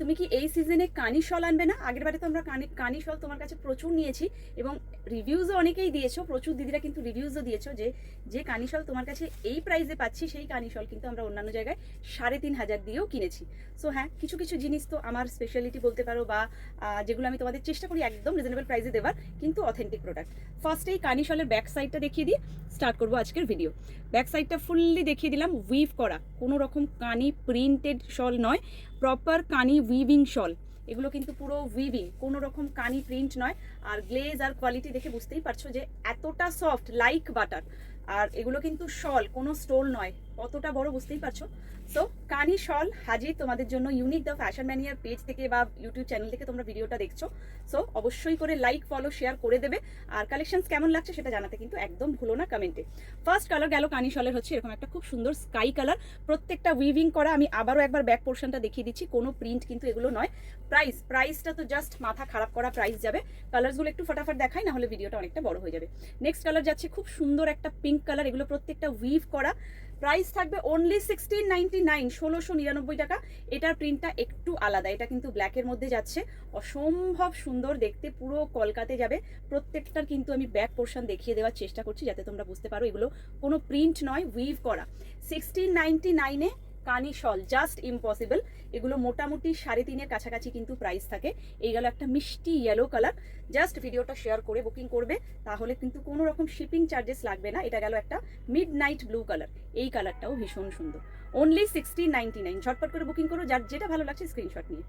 তুমি কি এই সিজনে কানি শল আনবে না? আগের বারে তো আমরা কানি কানি শল তোমার কাছে প্রচুর নিয়েছি এবং রিভিউজও অনেকেই দিয়েছ, প্রচুর দিদিরা কিন্তু রিভিউজও দিয়েছ যে যে কানি শল তোমার কাছে এই প্রাইসে পাচ্ছি, সেই কানি শল কিন্তু আমরা অন্যান্য জায়গায় সাড়ে তিন হাজার দিয়েও কিনেছি। সো হ্যাঁ কিছু কিছু জিনিস তো আমার স্পেশালিটি বলতে পারো বা যেগুলো আমি তোমাদের চেষ্টা করি একদম রিজনেবল প্রাইসে দেওয়ার, কিন্তু অথেন্টিক প্রোডাক্ট ফার্স্ট এই কানি শলের ব্যাক সাইডটা দেখিয়ে দিই স্টার্ট করব আজকের ভিডিও ব্যাক সাইডটা ফুললি দেখিয়ে দিলাম উইভ করা। কোনো রকম কানি প্রিন্টেড শল নয় প্রপার কানি উইভিং শল এগুলো কিন্তু পুরো উইভিং কোনো রকম কানি প্রিন্ট নয়। আর গ্লেজ আর কোয়ালিটি দেখে বুঝতেই পারছ যে এতটা সফট লাইক বাটার আর এগুলো কিন্তু শল কোনো স্টোল নয়। কতটা বড় বুঝতেই পারছ। সো কানি শল হাজির তোমাদের জন্য ইউনিক দ্য ফ্যাশন ম্যানিয়ার পেজ থেকে বা ইউটিউব চ্যানেল থেকে তোমরা ভিডিওটা দেখছ। সো অবশ্যই করে লাইক ফলো শেয়ার করে দেবে। আর কালেকশনস কেমন লাগছে সেটা জানাতে কিন্তু একদম ভুলো না কমেন্টে ফার্স্ট কালার গেল কানি শলের হচ্ছে এরকম একটা খুব সুন্দর স্কাই কালার প্রত্যেকটা উইভিং করা আমি আবারও একবার ব্যাক পোর্শনটা দেখিয়ে দিচ্ছি। কোনো প্রিন্ট কিন্তু এগুলো নয়। প্রাইস প্রাইসটা তো জাস্ট মাথা খারাপ করা প্রাইস যাবে। কালারসগুলো একটু ফটাফট দেখাই না হলে ভিডিওটা অনেকটা বড় হয়ে যাবে। নেক্সট কালার যাচ্ছে খুব সুন্দর একটা পিঙ্ক কালার এগুলো প্রত্যেকটা উইভ করা। প্রাইস থাকবে অনলি সিক্সটিন নাইনটি নাইন ষোলোশো নিরানব্বই টাকা। এটার প্রিন্টটা একটু আলাদা, এটা কিন্তু ব্ল্যাকের মধ্যে যাচ্ছে। অসম্ভব সুন্দর দেখতে, পুরো কলকাতে যাবে। প্রত্যেকটার কিন্তু আমি ব্যাক পোর্শন দেখিয়ে দেওয়ার চেষ্টা করছি, যাতে তোমরা বুঝতে পারো, এগুলো কোনো প্রিন্ট নয় উইভ করা। সিক্সটিন নাইনটি নাইনে কানি শল জাস্ট ইম্পসিবল এগুলো মোটামুটি সাড়ে তিনের কাছাকাছি কিন্তু প্রাইস থাকে। এই গেল একটা মিষ্টি ইয়েলো কালার জাস্ট ভিডিওটা শেয়ার করে বুকিং করবে, তাহলে কিন্তু কোনো রকম শিপিং চার্জেস লাগবে না। এটা গেল একটা মিড নাইট ব্লু কালার এই কালারটাও ভীষণ সুন্দর। অনলি সিক্সটি নাইনটি নাইন ঝটপট করে বুকিং করো, যার যেটা ভালো লাগছে স্ক্রিনশট নিয়ে।